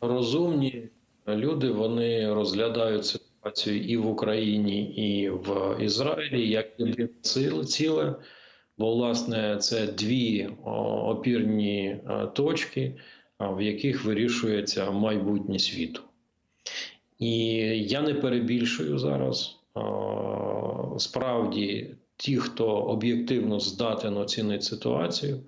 розумні люди вони розглядають ситуацію і в Україні, і в Ізраїлі як єдине ціле-. Бо, власне, це дві опірні е, точки, в яких вирішується майбутнє світу. І я не перебільшую зараз. Справді, ті, хто об'єктивно здатен оцінити ситуацію,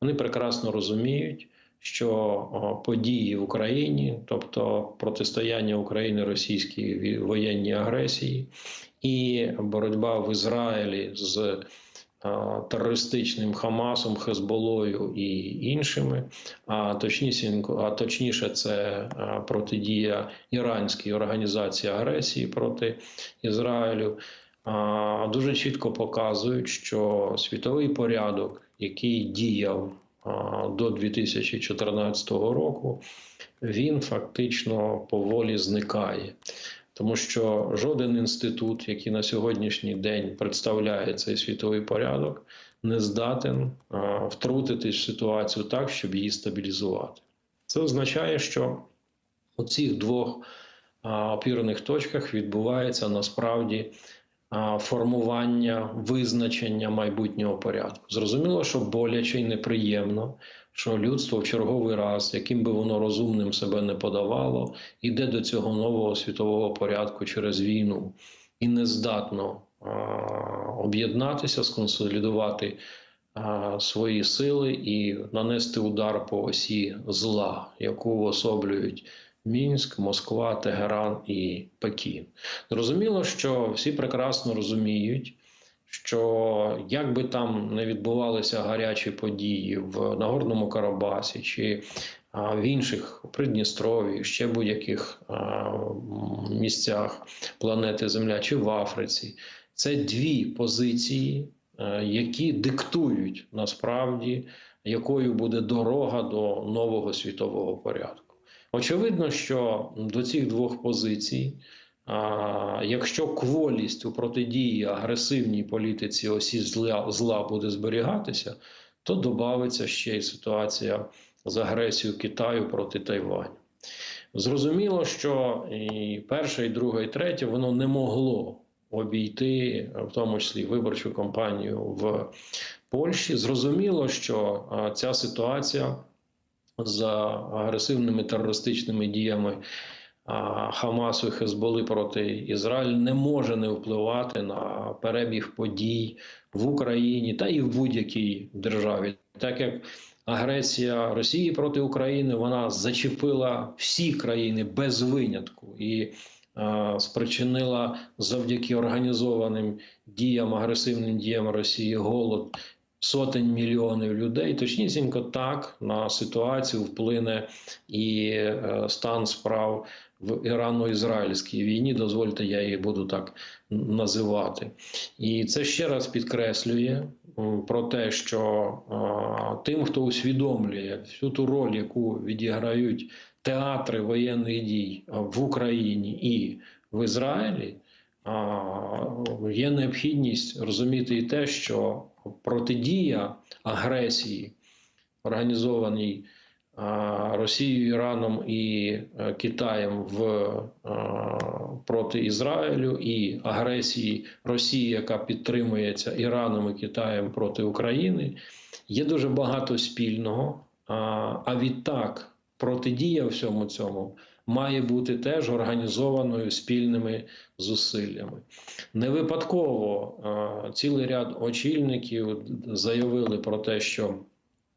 вони прекрасно розуміють, що події в Україні, тобто протистояння України російській воєнній агресії, і боротьба в Ізраїлі з е, терористичним Хамасом, Хезболою і іншими, а точнісінько, а точніше, це е, протидія іранській організації агресії проти Ізраїлю. Дуже чітко показують, що світовий порядок, який діяв до 2014 року, він фактично поволі зникає. Тому що жоден інститут, який на сьогоднішній день представляє цей світовий порядок, не здатен втрутитись в ситуацію так, щоб її стабілізувати. Це означає, що у цих двох опірних точках відбувається насправді формування визначення майбутнього порядку. Зрозуміло, що боляче і неприємно, що людство в черговий раз, яким би воно розумним себе не подавало, іде до цього нового світового порядку через війну і не здатно об'єднатися, сконсолідувати свої сили і нанести удар по осі зла, яку уособлюють Мінськ, Москва, Тегеран і Пекін. Зрозуміло, що всі прекрасно розуміють, що як би там не відбувалися гарячі події в Нагорному Карабасі чи в інших Придністрові, ще будь-яких місцях планети Земля чи в Африці, це дві позиції, які диктують насправді, якою буде дорога до нового світового порядку. Очевидно, що до цих двох позицій, якщо кволість у протидії агресивній політиці осі зла, зла буде зберігатися, то додається ще й ситуація з агресією Китаю проти Тайваню. Зрозуміло, що і перше, і друге, і третє воно не могло обійти, в тому числі виборчу кампанію в Польщі. Зрозуміло, що ця ситуація з агресивними терористичними діями Хамасу і Хезболи проти Ізраїлю не може не впливати на перебіг подій в Україні та і в будь-якій державі, так як агресія Росії проти України вона зачепила всі країни без винятку і спричинила завдяки організованим діям, агресивним діям Росії голод сотень мільйонів людей. Точнісінько так на ситуацію вплине і е, стан справ в Ірано-Ізраїльській війні. Дозвольте, я її буду так називати. І це ще раз підкреслює про те, що тим, хто усвідомлює всю ту роль, яку відіграють театри воєнних дій в Україні і в Ізраїлі. Є необхідність розуміти і те, що протидія агресії, організованій Росією, Іраном і е, Китаєм в проти Ізраїлю, і агресії Росії, яка підтримується Іраном і Китаєм проти України, є дуже багато спільного. А відтак протидія всьому цьому має бути теж організованою спільними зусиллями. Не випадково цілий ряд очільників заявили про те, що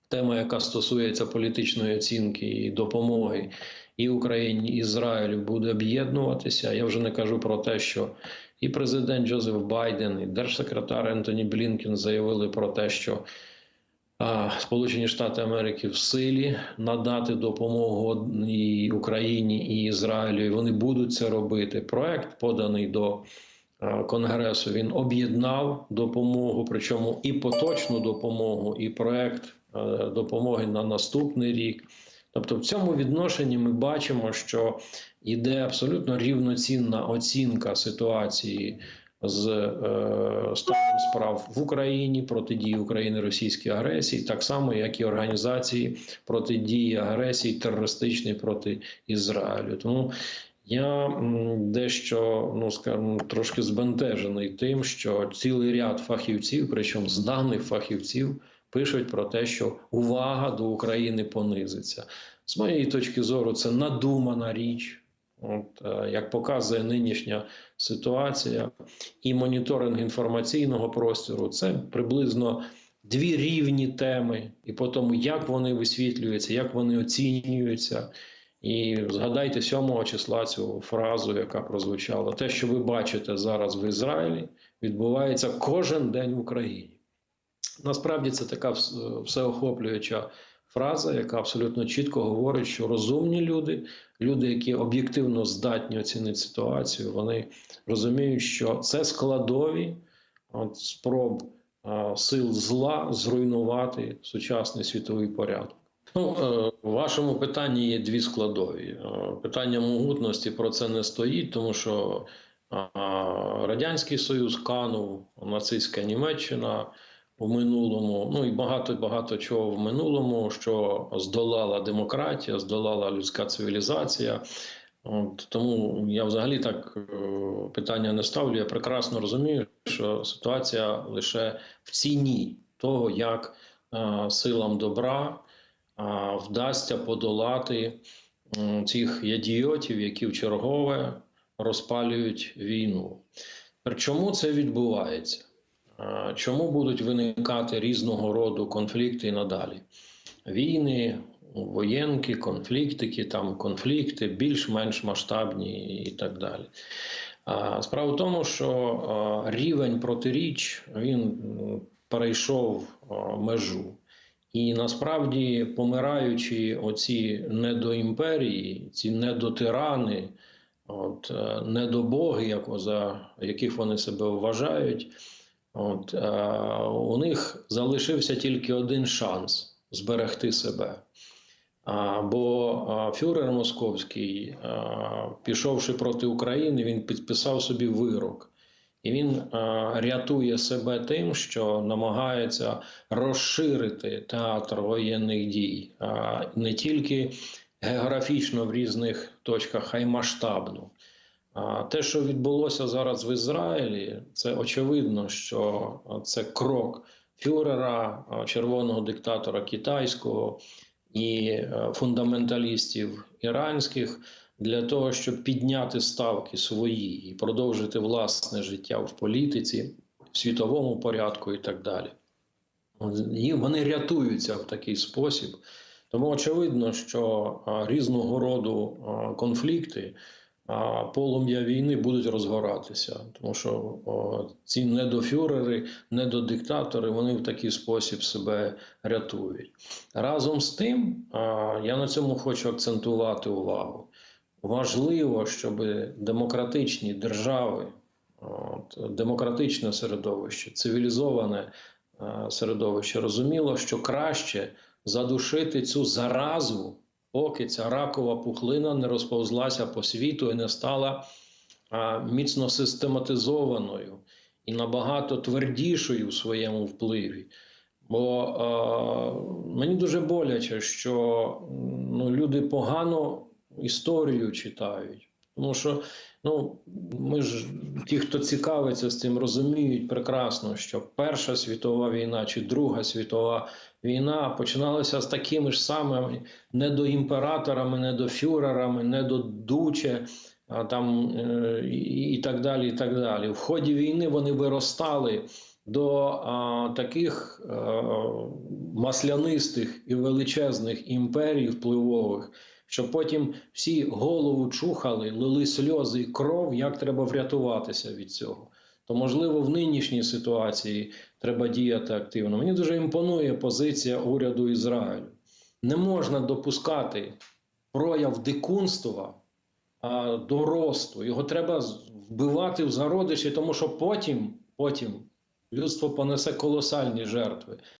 тема, яка стосується політичної оцінки і допомоги і Україні, і Ізраїлю, буде об'єднуватися. Я вже не кажу про те, що і президент Джозеф Байден, і держсекретар Ентоні Блінкен заявили про те, що Сполучені Штати Америки в силі надати допомогу і Україні і Ізраїлю. І вони будуть це робити. Проект поданий до Конгресу. Він об'єднав допомогу, причому і поточну допомогу, і проект допомоги на наступний рік. Тобто, в цьому відношенні ми бачимо, що йде абсолютно рівноцінна оцінка ситуації з е, станом справ в Україні протидії України російській агресії, так само як і організації протидії агресії терористичної проти Ізраїлю. Тому я дещо ну скажімо, трошки збентежений тим, що цілий ряд фахівців, причому зданих фахівців, пишуть про те, що увага до України понизиться. З моєї точки зору, це надумана річ. От, е, як показує нинішня ситуація, і моніторинг інформаційного простору це приблизно дві рівні теми, і по тому, як вони висвітлюються, як вони оцінюються. І згадайте 7 числа цю фразу, яка прозвучала: те, що ви бачите зараз в Ізраїлі, відбувається кожен день в Україні. Насправді це така всеохоплююча фраза, яка абсолютно чітко говорить, що розумні люди, люди, які об'єктивно здатні оцінити ситуацію, вони розуміють, що це складові от, спроб а, сил зла зруйнувати сучасний світовий порядок. Ну, е, у вашому питанні є дві складові. Е, Питання могутності про це не стоїть, тому що Радянський Союз канув, нацистська Німеччина в минулому, ну і багато багато чого в минулому, що здолала демократія, здолала людська цивілізація. От, тому я взагалі так е, питання не ставлю. Я прекрасно розумію, що ситуація лише в ціні того, як е, силам добра а, вдасться подолати м, цих ідіотів, які в чергове розпалюють війну. Чому це відбувається? Чому будуть виникати різного роду конфлікти і надалі? Війни, воєнки, конфліктики, там конфлікти більш-менш масштабні і так далі. Справа в тому, що рівень протиріч він перейшов межу. І насправді, помираючи оці недоімперії, ці недотирани, от, е, недобоги, як, за яких вони себе вважають, от, е, у них залишився тільки один шанс зберегти себе. А, бо фюрер московський, а, пішовши проти України, він підписав собі вирок. І він а, рятує себе тим, що намагається розширити театр воєнних дій а, не тільки географічно в різних точках, а й масштабно. А те, що відбулося зараз в Ізраїлі, це очевидно, що це крок фюрера, червоного диктатора китайського і е, фундаменталістів іранських для того, щоб підняти ставки свої і продовжити власне життя в політиці, в світовому порядку і так далі. Вони рятуються в такий спосіб. Тому очевидно, що різного роду конфлікти, полум'я війни будуть розгоратися, тому що ці недофюрери, недодиктатори, вони в такий спосіб себе рятують. Разом з тим, я на цьому хочу акцентувати увагу. Важливо, щоб демократичні держави, демократичне середовище, цивілізоване середовище розуміло, що краще задушити цю заразу, поки ця ракова пухлина не розповзлася по світу і не стала а, міцно систематизованою і набагато твердішою в своєму впливі. Бо а, мені дуже боляче, що ну, люди погано історію читають. Тому що ну, ми ж, ті, хто цікавиться з цим, розуміють прекрасно, що Перша світова війна чи Друга світова війна починалася з такими ж самими недоімператорами, недофюрерами, недодуче, а там е, і, так далі. і так далі. В ході війни вони виростали до а, таких а, маслянистих і величезних імперій впливових, що потім всі голову чухали, лили сльози і кров, як треба врятуватися від цього. То, можливо, в нинішній ситуації треба діяти активно. Мені дуже імпонує позиція уряду Ізраїлю. Не можна допускати прояв дикунства а, до росту. Його треба вбивати в зародиші, тому що потім, потім людство понесе колосальні жертви.